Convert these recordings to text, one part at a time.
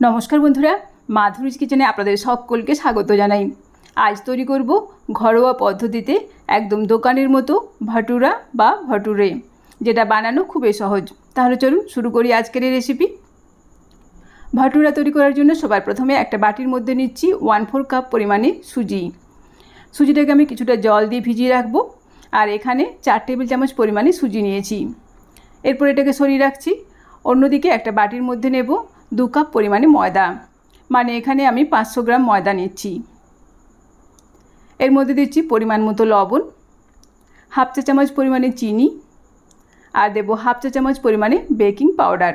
নমস্কার বন্ধুরা, মাধুরীজ কিচেনে আপনাদের সকলকে স্বাগত জানাই। আজ তৈরি করব ঘরোয়া পদ্ধতিতে একদম দোকানের মতো ভাটুরা বা ভটুরে, যেটা বানানো খুবই সহজ। তাহলে চলুন শুরু করি আজকের এই রেসিপি ভাটুরা তৈরি করার জন্য সবার প্রথমে একটা বাটির মধ্যে নিচ্ছি ওয়ান ফোর কাপ পরিমাণে সুজি। সুজিটাকে আমি কিছুটা জল দিয়ে ভিজিয়ে রাখব, আর এখানে চার টেবিল চামচ পরিমাণে সুজি নিয়েছি। এরপর এটাকে সরিয়ে রাখছি। অন্যদিকে একটা বাটির মধ্যে নেব দু কাপ পরিমাণে ময়দা। মানে এখানে আমি পাঁচশো গ্রাম ময়দা নিচ্ছি। এর মধ্যে দিচ্ছি পরিমাণ মতো লবণ, হাফ চা চামচ পরিমাণে চিনি, আর দেবো হাফ চা চামচ পরিমাণে বেকিং পাউডার।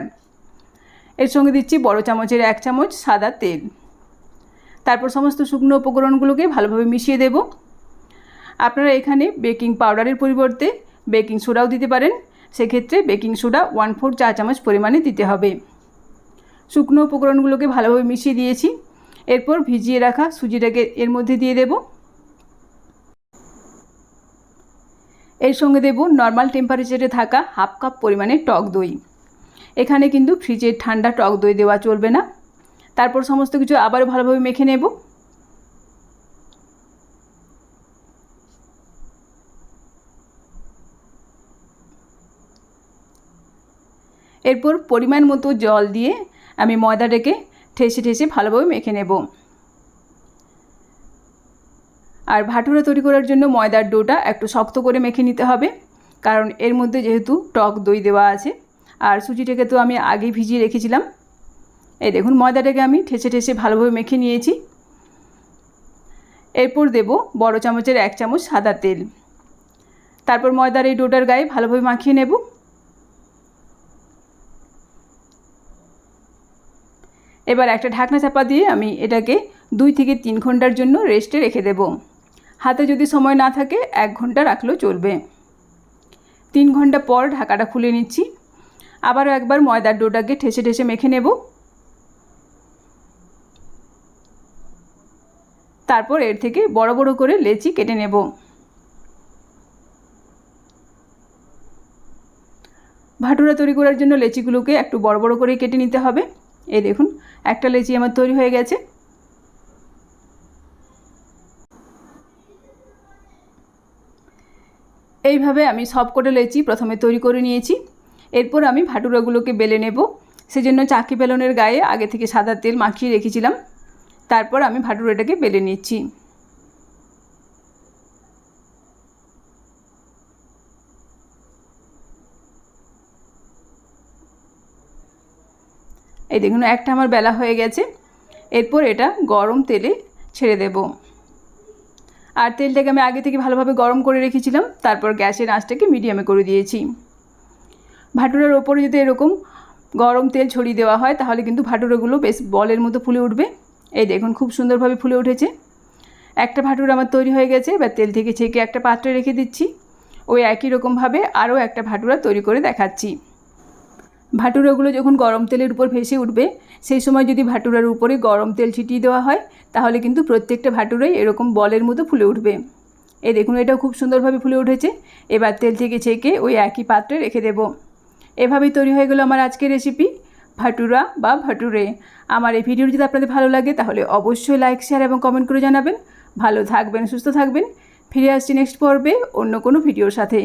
এর সঙ্গে দিচ্ছি বড় চামচের এক চামচ সাদা তেল। তারপর সমস্ত শুকনো উপকরণগুলোকে ভালোভাবে মিশিয়ে দেব। আপনারা এখানে বেকিং পাউডারের পরিবর্তে বেকিং সোডাও দিতে পারেন। সেক্ষেত্রে বেকিং সোডা ওয়ান ফোর চা চামচ পরিমাণে দিতে হবে। শুকনো উপকরণগুলোকে ভালোভাবে মিশিয়ে দিয়েছি। এরপর ভিজিয়ে রাখা সুজিটাকে এর মধ্যে দিয়ে দেব। এর সঙ্গে দেব নর্মাল টেম্পারেচারে থাকা হাফ কাপ পরিমাণে টক দই। এখানে কিন্তু ফ্রিজের ঠান্ডা টক দই দেওয়া চলবে না। তারপর সমস্ত কিছু আবার ভালোভাবে মেখে নেব। এরপর পরিমাণ মতো জল দিয়ে আমি ময়দাটাকে ঠেসে ঠেসে ভালোভাবে মেখে নেব। আর ভাটুরা তৈরি করার জন্য ময়দার ডোটা একটু শক্ত করে মেখে নিতে হবে, কারণ এর মধ্যে যেহেতু টক দই দেওয়া আছে। আর সুজিটাকে তো আমি আগেই ভিজিয়ে রেখেছিলাম। এই দেখুন, ময়দাটাকে আমি ঠেসে ঠেসে ভালোভাবে মেখে নিয়েছি। এরপর দেব বড় চামচের এক চামচ সাদা তেল। তারপর ময়দার এই ডোটার গায়ে ভালোভাবে মাখিয়ে নেব। এবার একটা ঢাকনা চাপা দিয়ে আমি এটাকে দুই থেকে তিন ঘণ্টার জন্য রেস্টে রেখে দেব। হাতে যদি সময় না থাকে, এক ঘণ্টা রাখলেও চলবে। তিন ঘণ্টা পর ঢাকাটা খুলে নিচ্ছি। আবারও একবার ময়দার ডোটাকে ঠেসে ঠেসে মেখে নেব। তারপর এর থেকে বড় বড় করে লেচি কেটে নেব। ভাটুরা তৈরি করার জন্য লেচিগুলোকে একটু বড় বড় করে কেটে নিতে হবে। এই দেখুন, একটা লেচি আমার তৈরি হয়ে গেছে। এইভাবে আমি সবকটা লেচি প্রথমে তৈরি করে নিয়েছি। এরপর আমি ভাটুরাগুলোকে বেলে নেব। সেজন্য চাকি বেলনের গায়ে আগে থেকে সাদা তেল মাখিয়ে রেখেছিলাম। তারপর আমি ভাটুরাটাকে বেলে নিচ্ছি। এই দেখুন, একটা আমার বেলা হয়ে গেছে। এরপর এটা গরম তেলে ছেড়ে দেব। আর তেলটাকে আমি আগে থেকে ভালোভাবে গরম করে রেখেছিলাম, তারপর গ্যাসের আঁচটাকে মিডিয়ামে করে দিয়েছি। ভাটুরার ওপরে যদি এরকম গরম তেল ছড়িয়ে দেওয়া হয়, তাহলে কিন্তু ভাটুরাগুলো বেশ বলের মতো ফুলে উঠবে। এই দেখুন, খুব সুন্দরভাবে ফুলে উঠেছে। একটা ভাটুর আমার তৈরি হয়ে গেছে, এবার তেল থেকে ছেঁকে একটা পাত্রে রেখে দিচ্ছি। ওই একই রকমভাবে আরও একটা ভাটুরা তৈরি করে দেখাচ্ছি। ভাটুরাগুলো যখন গরম তেলের উপর ভেসে উঠবে, সেই সময় যদি ভাটুরার উপরে গরম তেল ছিটিয়ে দেওয়া হয়, তাহলে কিন্তু প্রত্যেকটা ভাটুরাই এরকম বলের মতো ফুলে উঠবে। এই দেখুন, এটাও খুব সুন্দরভাবে ফুলে উঠেছে। এবার তেল থেকে ছেঁকে ওই একই পাত্রে রেখে দেব। এভাবেই তৈরি হয়ে গেলো আমার আজকের রেসিপি ভাটুরা বা ভাটুরে। আমার এই ভিডিও যদি আপনাদের ভালো লাগে, তাহলে অবশ্যই লাইক শেয়ার এবং কমেন্ট করে জানাবেন। ভালো থাকবেন, সুস্থ থাকবেন। ফিরে আসছি নেক্সট পর্বে অন্য কোনো ভিডিওর সাথে।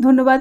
ধন্যবাদ।